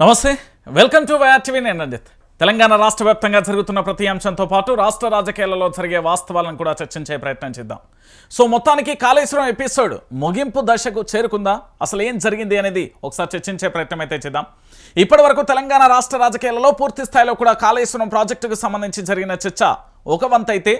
నమస్తే. Welcome to YRTV నేను రంజిత్. తెలంగాణ రాష్ట్ర వ్యాప్తంగా జరుగుతున్న ప్రతి అంశంతో పాటు రాష్ట్ర రాజకీయాలలో జరిగే వాస్తవాలను కూడా చర్చించే ప్రయత్నం చేద్దాం. సో మొత్తానికి కాళేశ్వరం ఎపిసోడ్ ముగింపు దశకు చేరుకుందా? అసలు ఏం జరిగింది అనేది ఒకసారి చర్చించే ప్రయత్నం అయితే చేద్దాం. ఇప్పటి వరకు తెలంగాణ రాష్ట్ర రాజకీయాలలో పూర్తి స్థాయిలో కూడా కాళేశ్వరం ప్రాజెక్టుకు సంబంధించి జరిగిన చర్చ ఒక వంత అయితే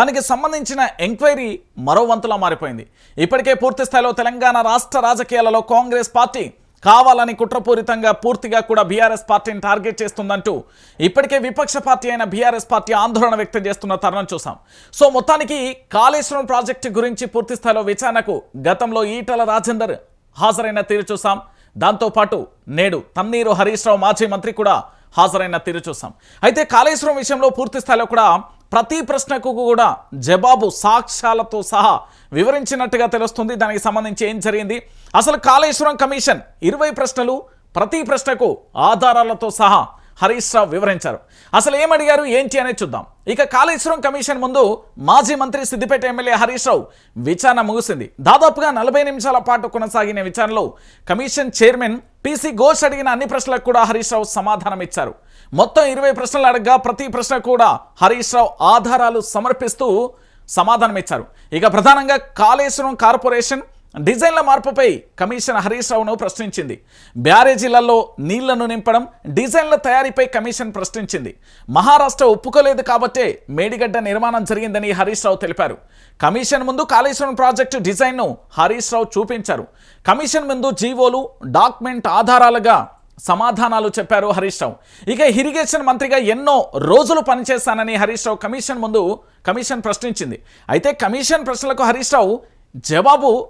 దానికి సంబంధించిన ఎంక్వైరీ మరో వంతులా మారిపోయింది. ఇప్పటికే పూర్తి స్థాయిలో తెలంగాణ రాష్ట్ర రాజకీయాలలో కాంగ్రెస్ పార్టీ కావాలని కుట్రపూరితంగా పూర్తిగా కూడా బీఆర్ఎస్ పార్టీని టార్గెట్ చేస్తుందంటూ ఇప్పటికే విపక్ష పార్టీ అయిన బీఆర్ఎస్ పార్టీ ఆందోళన వ్యక్తం చేస్తున్న తరుణం చూసాం సో మొత్తానికి కాళేశ్వరం ప్రాజెక్టు గురించి పూర్తిస్థాయిలో విచారణకు గతంలో ఈటల రాజేందర్ హాజరైన తీరు చూసాం దాంతోపాటు నేడు తన్నీరు హరీష్ రావు మాజీ మంత్రి కూడా హాజరైన తీరు చూసాం అయితే కాళేశ్వరం విషయంలో పూర్తి స్థాయిలో కూడా ప్రతి ప్రశ్నకు కూడా జవాబు సాక్ష్యాలతో సహా వివరించినట్టుగా తెలుస్తుంది. దానికి సంబంధించి ఏం జరిగింది? అసలు కాళేశ్వరం కమిషన్ ఇరవై ప్రశ్నలు ప్రతి ప్రశ్నకు ఆధారాలతో సహా హరీష్ రావు వివరించారు. అసలు ఏమడిగారు ఏంటి అనేది చూద్దాం. ఇక కాళేశ్వరం కమిషన్ ముందు మాజీ మంత్రి సిద్దిపేట ఎమ్మెల్యే హరీష్ రావు విచారణ ముగిసింది. దాదాపుగా నలభై నిమిషాల పాటు కొనసాగిన విచారణలో కమిషన్ చైర్మన్ పీసీ ఘోష్ అడిగిన అన్ని ప్రశ్నలకు కూడా హరీష్ రావు సమాధానం ఇచ్చారు. మొత్తం ఇరవై ప్రశ్నలు అడగగా ప్రతి ప్రశ్న కూడా హరీష్ రావు ఆధారాలు సమర్పిస్తూ సమాధానం ఇచ్చారు. ఇక ప్రధానంగా కాళేశ్వరం కార్పొరేషన్ డిజైన్ల మార్పుపై కమిషన్ హరీష్ రావును ప్రశ్నించింది. బ్యారేజీలలో నీళ్ళను నింపడం డిజైన్ల తయారీపై కమిషన్ ప్రశ్నించింది. మహారాష్ట్ర ఒప్పుకోలేదు కాబట్టే మేడిగడ్డ నిర్మాణం జరిగిందని హరీష్ రావు తెలిపారు. కమిషన్ ముందు కాళేశ్వరం ప్రాజెక్టు డిజైన్ను హరీష్ రావు చూపించారు. కమిషన్ ముందు జీవోలు డాక్యుమెంట్ ఆధారాలుగా సమాధానాలు చెప్పారు హరీష్ రావు. ఇక ఇరిగేషన్ మంత్రిగా ఎన్నో రోజులు పనిచేశానని హరీష్ రావు కమిషన్ ముందు కమిషన్ ప్రశ్నించింది. అయితే కమిషన్ ప్రశ్నలకు హరీష్ రావు జవాబు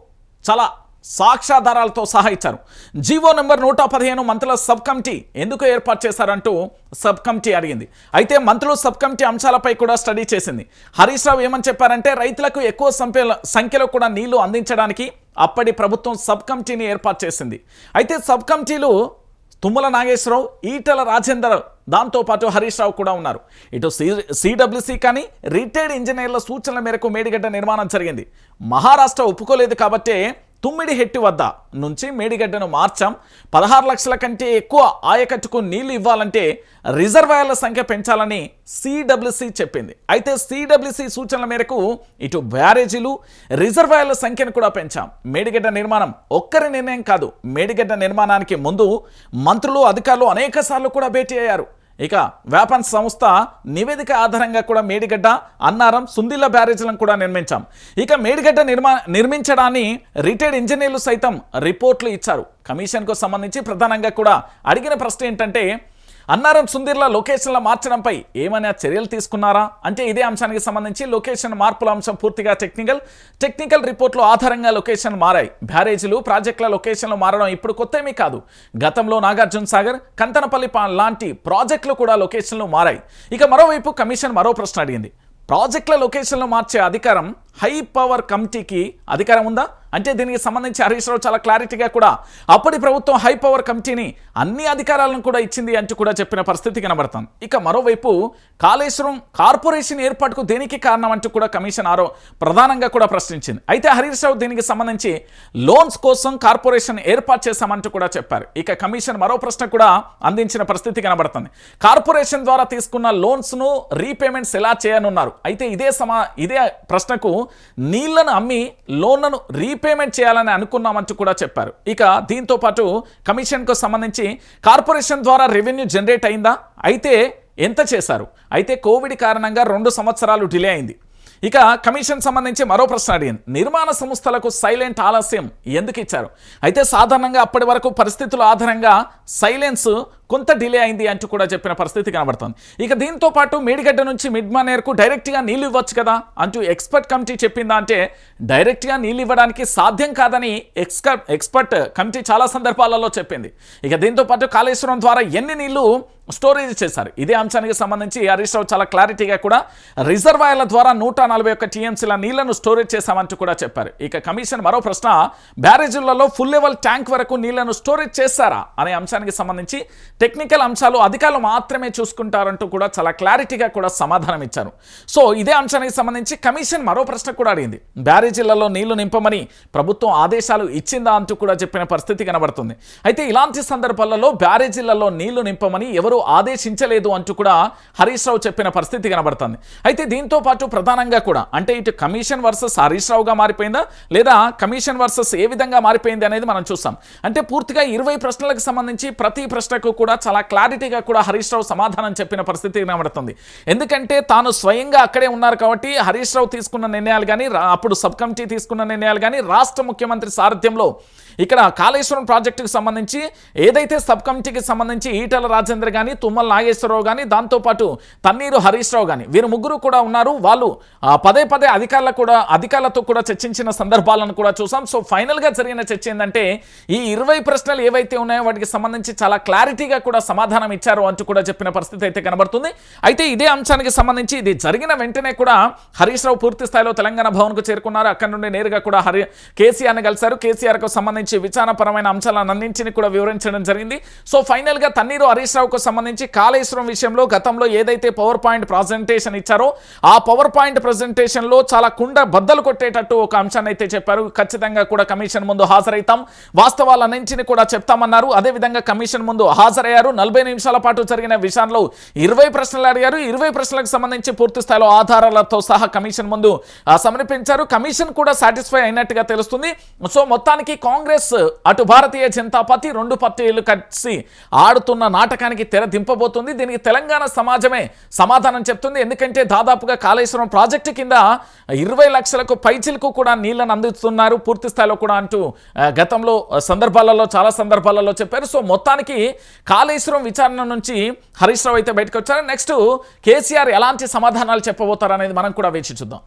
చాలా సాక్ష్యాధారాలతో సహా ఇచ్చారు. జీవో నెంబర్ నూట పదిహేను మంత్రుల సబ్ కమిటీ ఎందుకు ఏర్పాటు చేశారంటూ సబ్ కమిటీ అడిగింది. అయితే మంత్రులు సబ్ కమిటీ అంశాలపై కూడా స్టడీ చేసింది. హరీష్ రావు ఏమని చెప్పారంటే రైతులకు ఎక్కువ సంఖ్యలో సంఖ్యలో కూడా నీళ్ళు అందించడానికి అప్పటి ప్రభుత్వం సబ్ కమిటీని ఏర్పాటు చేసింది. అయితే సబ్ కమిటీలు తుమ్మల నాగేశ్వరరావు ఈటల రాజేందర్ దాంతోపాటు హరీష్ రావు కూడా ఉన్నారు. ఇటు సి సిడబ్ల్యూసి కానీ రిటైర్డ్ ఇంజనీర్ల సూచనల మేరకు మేడిగడ్డ నిర్మాణం జరిగింది. మహారాష్ట్ర ఒప్పుకోలేదు కాబట్టే తుమ్మిడి హెట్టి వద్ద నుంచి మేడిగడ్డను మార్చాం. పదహారు లక్షల కంటే ఎక్కువ ఆయకట్టుకు నీళ్ళు ఇవ్వాలంటే రిజర్వాయర్ల సంఖ్య పెంచాలని సిడబ్ల్యూసి చెప్పింది. అయితే సిడబ్ల్యూసి సూచనల మేరకు ఇటు బ్యారేజీలు రిజర్వాయర్ల సంఖ్యను కూడా పెంచాం. మేడిగడ్డ నిర్మాణం ఒక్కరి నిర్ణయం కాదు మేడిగడ్డ నిర్మాణానికి ముందు మంత్రులు అధికారులు అనేక సార్లు కూడా భేటీ అయ్యారు. ఇక వ్యాపార సంస్థ నివేదిక ఆధారంగా కూడా మేడిగడ్డ అన్నారం సుందిల్ల బ్యారేజీలను కూడా నిర్మించాం. ఇక మేడిగడ్డ నిర్మా నిర్మించడాన్ని రిటైర్డ్ ఇంజనీర్లు సైతం రిపోర్ట్లు ఇచ్చారు. కమిషన్కు సంబంధించి ప్రధానంగా కూడా అడిగిన ప్రశ్న ఏంటంటే అన్నారం సుందీర్ల లొకేషన్ల మార్చడంపై ఏమైనా చర్యలు తీసుకున్నారా? అంటే ఇదే అంశానికి సంబంధించి లొకేషన్ మార్పుల అంశం పూర్తిగా టెక్నికల్. టెక్నికల్ రిపోర్ట్లు ఆధారంగా లొకేషన్ మారాయి. బ్యారేజీలు ప్రాజెక్టుల లొకేషన్లు మారడం ఇప్పుడు కొత్త ఏమీ కాదు. గతంలో నాగార్జున సాగర్ కంతనపల్లి లాంటి ప్రాజెక్టులు కూడా లొకేషన్లు మారాయి. ఇక మరోవైపు కమిషన్ మరో ప్రశ్న అడిగింది. ప్రాజెక్టుల లొకేషన్లు మార్చే అధికారం హై పవర్ కమిటీకి అధికారం ఉందా? అంటే దీనికి సంబంధించి హరీష్ రావు చాలా క్లారిటీగా కూడా అప్పటి ప్రభుత్వం హై పవర్ కమిటీని అన్ని అధికారాలను కూడా ఇచ్చింది అంటూ కూడా చెప్పిన పరిస్థితి కనబడుతుంది. ఇక మరోవైపు కాళేశ్వరం కార్పొరేషన్ ఏర్పాటుకు దేనికి కారణం అంటూ కూడా కమిషన్ ఆరో ప్రధానంగా కూడా ప్రశ్నించింది. అయితే హరీష్ రావు దీనికి సంబంధించి లోన్స్ కోసం కార్పొరేషన్ ఏర్పాటు చేశామంటూ కూడా చెప్పారు. ఇక కమిషన్ మరో ప్రశ్న కూడా అందించిన పరిస్థితి కనబడుతుంది. కార్పొరేషన్ ద్వారా తీసుకున్న లోన్స్ను రీపేమెంట్స్ ఎలా చేయనున్నారు? అయితే ఇదే సమా ఇదే ప్రశ్నకు నీళ్ళను అమ్మి లోన్లను రీపేమెంట్ చేయాలని అనుకున్నామంటూ కూడా చెప్పారు. ఇక దీంతో పాటు కమిషన్కు సంబంధించి కార్పొరేషన్ ద్వారా రెవెన్యూ జనరేట్ అయిందా? అయితే ఎంత చేశారు? అయితే కోవిడ్ కారణంగా రెండు సంవత్సరాలు డిలే అయింది. ఇక కమిషన్ సంబంధించి మరో ప్రశ్న అడిగింది. నిర్మాణ సంస్థలకు సైలెంట్ ఆలస్యం ఎందుకు ఇచ్చారు? అయితే సాధారణంగా అప్పటి వరకు పరిస్థితుల ఆధారంగా సైలెన్స్ కొంత డిలే అయింది అంటూ కూడా చెప్పిన పరిస్థితి కనబడుతుంది. ఇక దీంతో పాటు మేడిగడ్డ నుంచి మిడ్ మానేర్కు డైరెక్ట్గా నీళ్ళు ఇవ్వచ్చు కదా అంటూ ఎక్స్పర్ట్ కమిటీ చెప్పిందా అంటే డైరెక్ట్గా నీళ్ళు ఇవ్వడానికి సాధ్యం కాదని ఎక్స్పర్ట్ ఎక్స్పర్ట్ కమిటీ చాలా సందర్భాలలో చెప్పింది. ఇక దీంతో పాటు కాళేశ్వరం ద్వారా ఎన్ని నీళ్ళు స్టోరేజ్ చేశారు? ఇదే అంశానికి సంబంధించి హరీష్ రావు చాలా క్లారిటీగా కూడా రిజర్వాయర్ల ద్వారా నూట నలభై ఒక్క టీఎంసీల నీళ్ళను స్టోరేజ్ చేశామంటూ కూడా చెప్పారు. ఇక కమిషన్ మరో ప్రశ్న బ్యారేజీలలో ఫుల్ లెవెల్ ట్యాంక్ వరకు నీళ్ళను స్టోరేజ్ చేస్తారా అనే అంశానికి సంబంధించి టెక్నికల్ అంశాలు అధికారులు మాత్రమే చూసుకుంటారంటూ కూడా చాలా క్లారిటీగా కూడా సమాధానం ఇచ్చారు. సో ఇదే అంశానికి సంబంధించి కమిషన్ మరో ప్రశ్న కూడా అడిగింది. బ్యారేజీలలో నీళ్ళు నింపమని ప్రభుత్వం ఆదేశాలు ఇచ్చిందా అంటూ కూడా చెప్పిన పరిస్థితి కనబడుతుంది. అయితే ఇలాంటి సందర్భాలలో బ్యారేజీలలో నీళ్ళు నింపమని ఎవరూ ఆదేశించలేదు అంటూ కూడా హరీష్ రావు చెప్పిన పరిస్థితి కనబడుతుంది. అయితే దీంతో పాటు ప్రధానంగా కూడా అంటే ఇటు కమిషన్ వర్సెస్ హరీష్ రావుగా మారిపోయిందా? లేదా కమిషన్ వర్సెస్ ఏ విధంగా మారిపోయింది అనేది మనం చూస్తాం. అంటే పూర్తిగా ఇరవై ప్రశ్నలకు సంబంధించి ప్రతి ప్రశ్నకు కూడా చాలా క్లారిటీగా కూడా హరీష్ రావు సమాధానం చెప్పిన పరిస్థితి కనబడుతుంది ఎందుకంటే తాను స్వయంగా అక్కడే ఉన్నారు కాబట్టి హరీష్ రావు తీసుకున్న నిర్ణయాలు కానీ అప్పుడు సబ్ కమిటీ తీసుకున్న నిర్ణయాలు కానీ రాష్ట్ర ముఖ్యమంత్రి సారథ్యంలో ఇక్కడ కాళేశ్వరం ప్రాజెక్టుకు సంబంధించి ఏదైతే సబ్ కమిటీకి సంబంధించి ఈటల రాజేంద్ర కానీ తుమ్మల నాగేశ్వరరావు కానీ దాంతోపాటు తన్నీరు హరీష్ రావు కానీ వీరు ముగ్గురు కూడా ఉన్నారు. వాళ్ళు పదే పదే అధికారుల కూడా అధికారులతో కూడా చర్చించిన సందర్భాలను కూడా చూసాం. సో ఫైనల్గా జరిగిన చర్చ ఏంటంటే ఈ ఇరవై ప్రశ్నలు ఏవైతే ఉన్నాయో వాటికి సంబంధించి చాలా క్లారిటీగా కూడా సమాధానం ఇచ్చారు అంటూ కూడా చెప్పిన పరిస్థితి అయితే కనబడుతుంది. అయితే ఇదే అంశానికి సంబంధించి ఇది జరిగిన వెంటనే కూడా హరీష్ రావు పూర్తి స్థాయిలో తెలంగాణ భవన్కు చేరుకున్నారు. అక్కడ నుండి నేరుగా కూడా హరి కేసీఆర్ని కలిశారు. కేసీఆర్కు సంబంధించి విచారణపరమైన అంశాలను అన్నింటిని కూడా వివరించడం జరిగింది. సో ఫైనల్గా తన్నీరు హరీష్ రావుకు సంబంధించి కాళేశ్వరం విషయంలో గతంలో ఏదైతే పవర్ పాయింట్ ప్రజెంటేషన్ ఇచ్చారో ఆ పవర్ పాయింట్ ప్రజెంటేషన్లో చాలా కుండ బద్దలు కొట్టేటట్టు ఒక అంశాన్ని అయితే చెప్పారు. ఖచ్చితంగా కూడా కమిషన్ ముందు హాజరైతాం వాస్తవాలన్నింటిని కూడా చెప్తామన్నారు. అదేవిధంగా కమిషన్ ముందు హాజరయ్యారు నలభై నిమిషాల పాటు జరిగిన విషయంలో ఇరవై ప్రశ్నలు అడిగారు. ఇరవై ప్రశ్నలకు సంబంధించి పూర్తి స్థాయిలో ఆధారాలతో సహా కమిషన్ ముందు సమర్పించారు. కమిషన్ కూడా సాటిస్ఫై అయినట్టుగా తెలుస్తుంది. సో మొత్తానికి కాంగ్రెస్ అటు భారతీయ జనతా పార్టీ రెండు పార్టీలు కలిసి ఆడుతున్న నాటకానికి తెర దింపబోతుంది. దీనికి తెలంగాణ సమాజమే సమాధానం చెప్తుంది. ఎందుకంటే దాదాపుగా కాళేశ్వరం ప్రాజెక్టు కింద ఇరవై లక్షలకు పైచిలకు కూడా నీళ్ళను అందిస్తున్నారు పూర్తి స్థాయిలో కూడా అంటూ గతంలో సందర్భాలలో చాలా సందర్భాలలో చెప్పారు. సో మొత్తానికి కాళేశ్వరం విచారణ నుంచి హరీష్ రావు అయితే బయటకు వచ్చారు. నెక్స్ట్ కేసీఆర్ ఎలాంటి సమాధానాలు చెప్పబోతారు అనేది మనం కూడా వేచి చూద్దాం